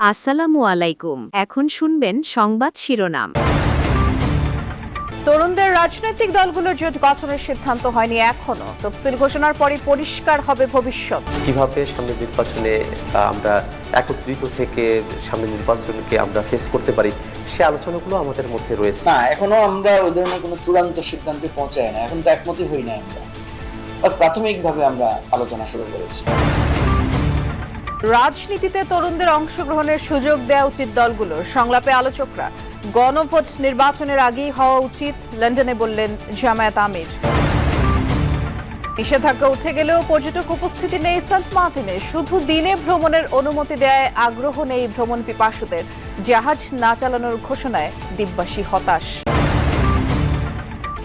আসসালামু আলাইকুম। এখন শুনবেন সংবাদ শিরোনাম। তরুণদের রাজনৈতিক দলগুলোর জোট গঠনের সিদ্ধান্ত হয়নি এখনও। তফসিল ঘোষণার পরই পরিষ্কার হবে ভবিষ্যৎ। কীভাবে সামনে নির্বাচনে আমরা একত্রিত থেকে সামনে নির্বাচনকে আমরা ফেস করতে পারি সে আলোচনাগুলো আমাদের মধ্যে রয়েছে। না এখনও আমরা ওই ধরনের কোনো চূড়ান্ত সিদ্ধান্তে পৌঁছাই না। এখন তো একমতই হই না আমরা। প্রাথমিকভাবে আমরা আলোচনা শুরু করেছি। রাজনীতিতে তরুণদের অংশগ্রহণের সুযোগ দেওয়া উচিত দলগুলোর সংলাপে আলোচকরা, গণভোট নির্বাচনের আগেই হওয়া উচিত, লন্ডনে বললেন জামায়াত আমির। নিষেধাজ্ঞা উঠে গেলেও পর্যটক উপস্থিতি নেই সেন্ট মার্টিনে শুধু দিনে ভ্রমণের অনুমতি দেয় আগ্রহ নেই ভ্রমণ পিপাসুদের। জাহাজ না চালানোর ঘোষণায় দ্বীপবাসী হতাশ।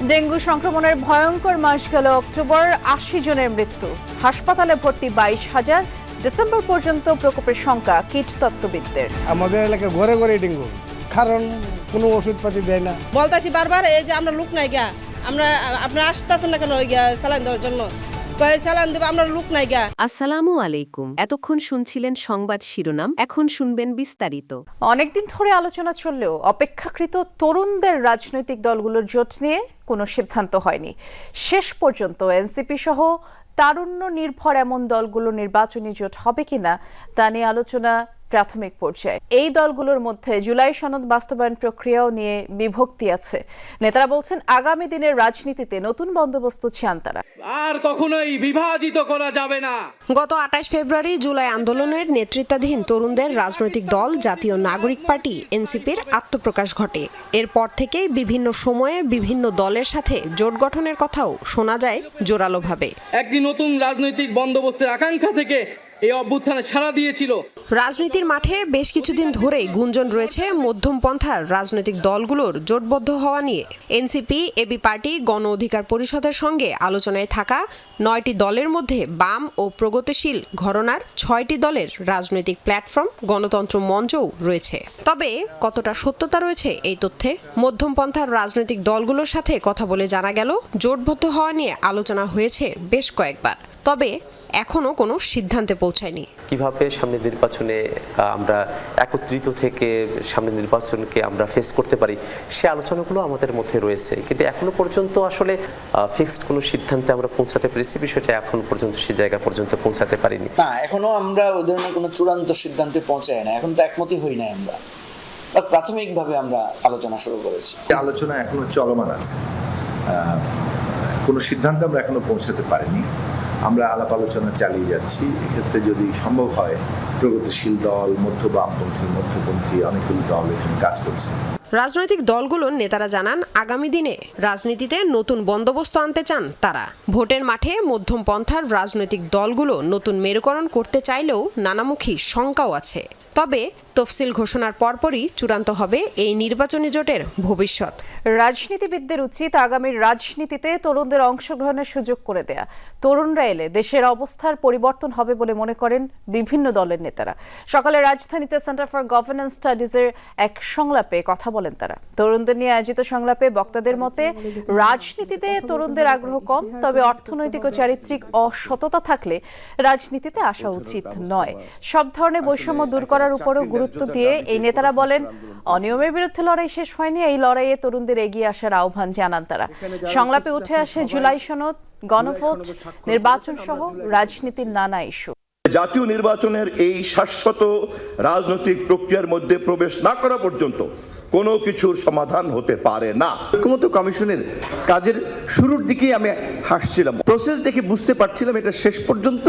ডেঙ্গু সংক্রমণের ভয়ঙ্কর মাস গেল অক্টোবর, আশি জনের মৃত্যু। হাসপাতালে ভর্তি বাইশ হাজার ডিসেম্বর পর্যন্ত প্রকোপের সংখ্যা কিট তত্ত্ববিদদের। আমাদের এলাকায় ঘরে ঘরে ডেঙ্গু কারণ কোনো ওষুধপাতি দেয় না। বলতাছি বারবার এই যে আমরা লোক নাই গা আমরা আপনারা আসতেছেন না কেন ওই গিয়া স্যালাইন দেওয়ার জন্য? কয়ে স্যালাইন দেবো আমরা লোক নাই গা আসসালামু আলাইকুম। এতক্ষণ শুনছিলেন সংবাদ শিরোনাম এখন শুনবেন বিস্তারিত। অনেকদিন ধরে আলোচনা চললেও অপেক্ষাকৃত তরুণদের রাজনৈতিক দলগুলোর জোট নিয়ে কোনো সিদ্ধান্ত হয়নি। শেষ পর্যন্ত এনসিপি সহ তারুণ্য নির্ভর এমন দলগুলো নির্বাচনী জোট হবে কিনা তা নিয়ে আলোচনা প্রাথমিক পর্যায়ে। এই দলগুলোর মধ্যে জুলাই সনদ বাস্তবায়ন প্রক্রিয়াও নিয়ে বিভক্তি আছে। নেতারা বলছেন আগামী দিনের রাজনীতিতে নতুন বন্দোবস্ত চান তারা। আর কখনোই বিভাজিত করা যাবে না। গত আঠাশ ফেব্রুয়ারি জুলাই আন্দোলনের নেতৃত্বাধীন তরুণদের রাজনৈতিক দল জাতীয় নাগরিক পার্টি এনসিপির আত্মপ্রকাশ ঘটে। এরপর থেকেই বিভিন্ন সময়ে বিভিন্ন দলের সাথে জোট গঠনের কথাও শোনা যায় জোরালোভাবে। একটি নতুন রাজনৈতিক বন্দোবস্তের আকাঙ্ক্ষা থেকে এই অভ্যুত্থানে সাড়া দিয়েছিল। রাজনীতির মাঠে বেশ কিছুদিন ধরেই গুঞ্জন রয়েছে মধ্যমপন্থার রাজনৈতিক দলগুলোর জোটবদ্ধ হওয়া নিয়ে। এনসিপি, এবি পার্টি, গণ অধিকার পরিষদের সঙ্গে আলোচনায় থাকা নয়টি দলের মধ্যে বাম ও প্রগতিশীল ঘরনার ছয়টি দলের রাজনৈতিক প্ল্যাটফর্ম, গণতন্ত্র মঞ্চও রয়েছে। তবে কতটা সত্যতা রয়েছে এই তথ্যে? মধ্যমপন্থার রাজনৈতিক দলগুলোর সাথে কথা বলে জানা গেল, জোটবদ্ধ হওয়া নিয়ে আলোচনা হয়েছে বেশ কয়েকবার। তবে এখনও কোনো সিদ্ধান্তে পৌঁছায়নি। কীভাবে সামনে নির্বাচনে আমরা একত্রিত থেকে সামনে নির্বাচনকে আমরা ফেস করতে পারি সে আলোচনাগুলো আমাদের মধ্যে রয়েছে। কিন্তু এখনও পর্যন্ত আসলে ফিক্সড কোনো সিদ্ধান্তে আমরা পৌঁছাতে পেরেছি বিষয়টা এখন পর্যন্ত সে জায়গা পর্যন্ত পৌঁছাতে পারিনি। না এখনও আমরা ওই ধরনের কোনো চূড়ান্ত সিদ্ধান্তে পৌঁছাই না এখন তো একমতই হই না আমরা। আর প্রাথমিকভাবে আমরা আলোচনা শুরু করেছি। এই আলোচনা এখনও চলমান আছে। কোনো সিদ্ধান্ত আমরা এখনও পৌঁছাতে পারিনি। আমরা আলাপ আলোচনা চালিয়ে যাচ্ছি। এক্ষেত্রে যদি সম্ভব হয়, প্রগতিশীল দল, মধ্য বামপন্থী, মধ্যপন্থী, অনেকগুলো দল এখানে কাজ করছে। রাজনৈতিক দলগুলোর নেতারা জানান, আগামী দিনে রাজনীতিতে নতুন বন্দোবস্ত আনতে চান তারা। ভোটের মাঠে মধ্যম পন্থার রাজনৈতিক দলগুলো নতুন মেরুকরণ করতে চাইলেও নানামুখী শঙ্কাও আছে। তবে তফসিল ঘোষণার পরপরই চূড়ান্ত হবে এই নির্বাচনী জোটের ভবিষ্যৎ। রাজনীতিবিদদের উচিত আগামীর রাজনীতিতে তরুণদের অংশগ্রহণের সুযোগ করে দেয়া। তরুণরা এলে দেশের অবস্থার পরিবর্তন হবে বলে মনে করেন বিভিন্ন দলের নেতারা। সকালে রাজধানীতে সেন্টার ফর গভর্নেন্স স্টাডিজের এক সংলাপে কথা বলেন তারা। তরুণদের নিয়ে আয়োজিত সংলাপে বক্তাদের মতে, রাজনীতিতে তরুণদের আগ্রহ কম, তবে অর্থনৈতিক ও চারিত্রিক অসততা থাকলে রাজনীতিতে আসা উচিত নয়। সব ধরনের বৈষম্য দূর করার উপরও গুরুত্ব দিয়ে এই নেতারা বলেন অনিয়মের বিরুদ্ধে লড়াই শেষ হয়নি এই লড়াইয়ে তরুণদের এগিয়ে আসার আহ্বান জানান তারা। সংলাপে উঠে আসে জুলাই সনদ গণভোট নির্বাচন সহ রাজনীতির নানা ইস্যু। জাতীয় নির্বাচনের এই শাশ্বত রাজনৈতিক প্রক্রিয়ার মধ্যে প্রবেশ না করা পর্যন্ত কোনো কিছুর সমাধান হতে পারে না। ঐক্যমত কমিশনের কাজের শুরুর দিকেই আমি হাসছিলাম। প্রসেস দেখে বুঝতে পারছিলাম এটা শেষ পর্যন্ত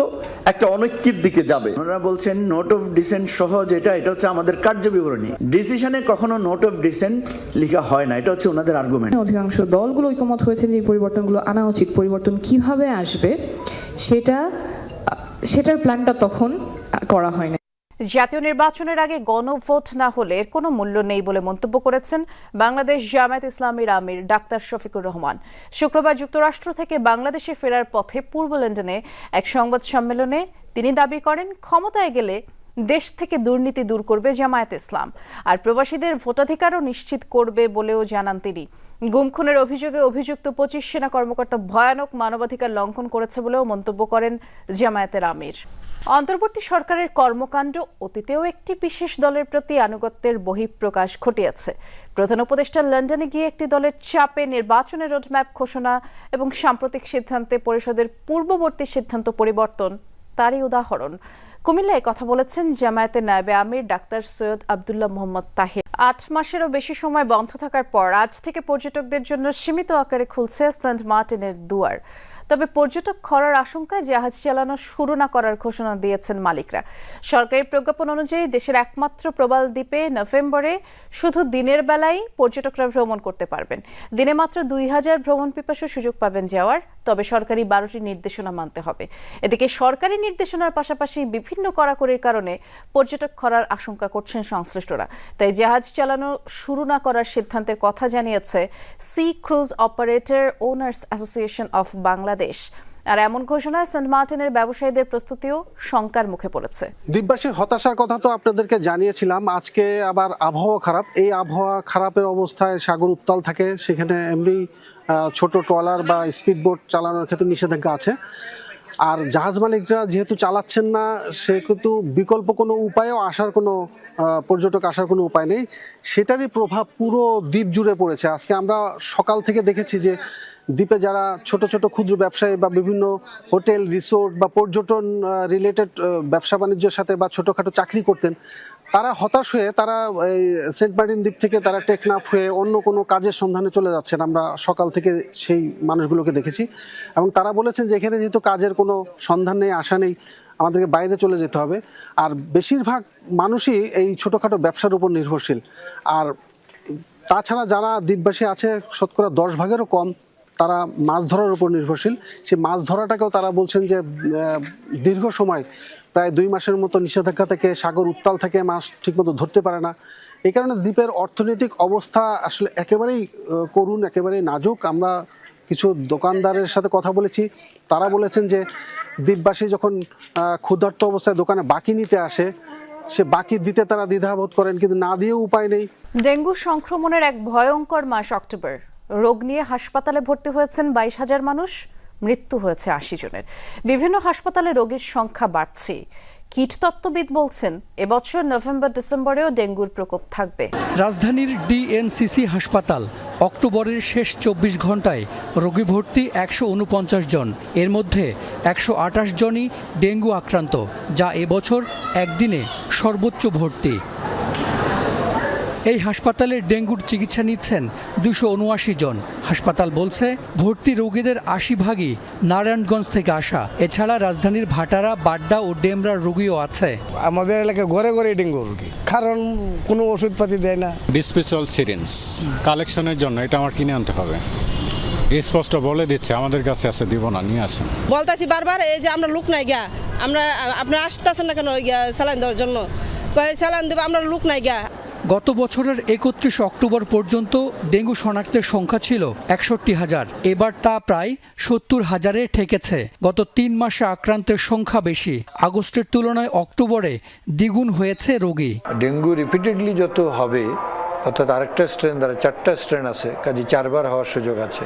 একটা অনৈক্যের দিকে যাবে। ওনারা বলছেন নোট অফ ডিসেন্ট সহ যেটা এটা হচ্ছে আমাদের কার্য বিবরণী ডিসিশনে কখনো নোট অফ ডিসেন্ট লেখা হয় না এটা হচ্ছে ওনাদের আর্গুমেন্ট অধিকাংশ দলগুলো ঐকমত হয়েছে যে এই পরিবর্তনগুলো আনা উচিত পরিবর্তন কীভাবে আসবে সেটা সেটার প্ল্যানটা তখন করা হয়নি। জাতীয় নির্বাচনের আগে গণভোট না হলে এর কোনো মূল্য নেই বলে মন্তব্য করেছেন বাংলাদেশ জামায়াত ইসলামীর আমির ডাক্তার শফিকুর রহমান। শুক্রবার যুক্তরাষ্ট্র থেকে বাংলাদেশে ফেরার পথে পূর্ব লন্ডনে এক সংবাদ সম্মেলনে তিনি দাবি করেন, ক্ষমতায় গেলে দেশ থেকে দুর্নীতি দূর করবে জামায়াত ইসলাম। আর প্রবাসীদের ভোটাধিকারও নিশ্চিত করবে বলেও জানান তিনি। গুম খুনের অভিযোগে অভিযুক্ত পঁচিশ সেনা কর্মকর্তা ভয়ানক মানবাধিকার লঙ্ঘন করেছে বলেও মন্তব্য করেন জামায়াতের আমির। অন্তর্বর্তী সরকারের কর্মকাণ্ড অতীতেও একটি বিশেষ দলের প্রতি আনুগত্যের বহিঃপ্রকাশ ঘটিয়েছে। প্রধান উপদেষ্টা লন্ডনে গিয়ে একটি দলের চাপে নির্বাচনের রোডম্যাপ ঘোষণা এবং সাম্প্রতিক সিদ্ধান্তে পরিষদের পূর্ববর্তী সিদ্ধান্ত পরিবর্তন তারই উদাহরণ। কুমিল্লায় কথা বলেছেন জামায়াতে নায়েবে আমির ডাক্তার সৈয়দ আবদুল্লাহ মোহাম্মদ তাহির। আট মাসেরও বেশি সময় বন্ধ থাকার পর আজ থেকে পর্যটকদের জন্য সীমিত আকারে খুলছে সেন্ট মার্টিনের দুয়ার। তবে পর্যটক খরার আশঙ্কায় জাহাজ চালানো শুরু না করার ঘোষণা দিয়েছেন মালিকরা। সরকারি প্রজ্ঞাপন অনুযায়ী দেশের একমাত্র প্রবাল দ্বীপে নভেম্বরে শুধু দিনের বেলায় পর্যটকরা ভ্রমণ করতে পারবেন। দিনে মাত্র দুই হাজার ভ্রমণ পিপাসু সুযোগ পাবেন যাওয়ার, তবে সরকারি বারোটি নির্দেশনা মানতে হবে। এদিকে সরকারি নির্দেশনার পাশাপাশি বিভিন্ন কড়াকড়ির কারণে পর্যটক খরার আশঙ্কা করছেন সংশ্লিষ্টরা। তাই জাহাজ চালানো শুরু না করার সিদ্ধান্তের কথা জানিয়েছে sea cruise operator owners association of Bangladesh. আর এমন ঘোষণায় সেন্ট মার্টিনের ব্যবসায়ীদের প্রস্তুতিও শঙ্কার মুখে পড়েছে। দ্বীপবাসীর হতাশার কথা তো আপনাদেরকে জানিয়েছিলাম। আজকে আবার আবহাওয়া খারাপ। এই আবহাওয়া খারাপের অবস্থায় সাগর উত্তাল থাকে। সেখানে এমনি ছোট ট্রলার বা স্পিড বোট চালানোর ক্ষেত্রে নিষেধাজ্ঞা আছে। আর জাহাজ মালিকরা যেহেতু চালাচ্ছেন না সে কিন্তু বিকল্প কোনো উপায়েও আসার কোনো পর্যটক আসার কোনো উপায় নেই। সেটারই প্রভাব পুরো দ্বীপ জুড়ে পড়েছে। আজকে আমরা সকাল থেকে দেখেছি যে দ্বীপে যারা ছোট ছোট ক্ষুদ্র ব্যবসায়ী বা বিভিন্ন হোটেল, রিসোর্ট বা পর্যটন রিলেটেড ব্যবসা বাণিজ্যের সাথে বা ছোটোখাটো চাকরি করতেন, তারা হতাশ হয়ে তারা এই সেন্ট মার্টিন দ্বীপ থেকে তারা টেকনাফ হয়ে অন্য কোনো কাজের সন্ধানে চলে যাচ্ছেন। আমরা সকাল থেকে সেই মানুষগুলোকে দেখেছি এবং তারা বলেছেন যে এখানে যেহেতু কাজের কোনো সন্ধান নেই, আশা নেই, আমাদেরকে বাইরে চলে যেতে হবে। আর বেশিরভাগ মানুষই এই ছোটোখাটো ব্যবসার উপর নির্ভরশীল। আর তাছাড়া যারা দ্বীপবাসী আছে, শতকরা দশ ভাগেরও কম তারা মাছ ধরার উপর নির্ভরশীল। সেই মাছ ধরাটাকেও তারা বলছেন যে দীর্ঘ সময়, প্রায় দুই মাসের মতো নিষেধাজ্ঞা থেকে সাগর উত্তাল থেকে মাছ ঠিকমতো ধরতে পারে না। এই কারণে দ্বীপের অর্থনৈতিক অবস্থা আসলে একেবারেই করুণ, একেবারেই নাজুক। আমরা কিছু দোকানদারের সাথে কথা বলেছি। তারা বলেছেন যে, দ্বীপবাসী যখন ক্ষুধার্ত অবস্থায় দোকানে বাকি নিতে আসে, সে বাকি দিতে তারা দ্বিধাবোধ করেন, কিন্তু না দিয়েও উপায় নেই। ডেঙ্গু সংক্রমণের এক ভয়ঙ্কর মাস অক্টোবর। রোগ নিয়ে হাসপাতালে ভর্তি হয়েছেন বাইশ হাজার মানুষ, মৃত্যু হয়েছে আশি জনের। বিভিন্ন হাসপাতালে রোগীর সংখ্যা বাড়ছে। কীটতত্ত্ববিদ বলছেন, এবছর নভেম্বর ডিসেম্বরেও ডেঙ্গুর প্রকোপ থাকবে। রাজধানীর ডিএনসিসি হাসপাতাল, অক্টোবরের শেষ চব্বিশ ঘন্টায় রোগী ভর্তি একশো উনপঞ্চাশ জন। এর মধ্যে একশো আটাশ জনই ডেঙ্গু আক্রান্ত, যা এবছর একদিনে সর্বোচ্চ ভর্তি। এই হাসপাতালে ডেঙ্গুর চিকিৎসা নিচ্ছেন দুশো উনআশি জন। হাসপাতাল বলছে ভর্তি রোগীদের আশি ভাগই নারায়ণগঞ্জ থেকে আসা। এছাড়া রাজধানীর ভাটারা বাড্ডা ও ডেমরার রোগীও আছে। আমাদের এলাকায় ঘরে ঘরে ডেঙ্গু রোগী। কারণ কোনো ওষুধপাতি দেয় না। ডিসপেসল সিরিঞ্জ কালেকশনের জন্য এটা আমার কিনে আনতে হবে। স্পষ্ট বলে দিচ্ছে আমাদের কাছে আছে দিব না নিয়ে আসেন। বলতাছি বারবার এই যে আমরা লোক নাই গা আমরা আপনারা আসতেছেন না কেন ওই গিয়া স্যালাইন দেওয়ার জন্য? কয়ে স্যালাইন দেবো আমরা লোক নাই গা। গত বছরের একত্রিশ অক্টোবর পর্যন্ত ডেঙ্গু শনাক্তের সংখ্যা ছিল একষট্টি হাজার। এবার তা প্রায় সত্তর হাজারে ঠেকেছে। গত তিন মাসে আক্রান্তের সংখ্যা বেশি। আগস্টের তুলনায় অক্টোবরে দ্বিগুণ হয়েছে রোগী। ডেঙ্গু রিপিটেডলি যত হবে, অর্থাৎ আরেকটা স্ট্রেন দ্বারা চারটা স্ট্রেন আছে, কাজে চারবার হওয়ার সুযোগ আছে।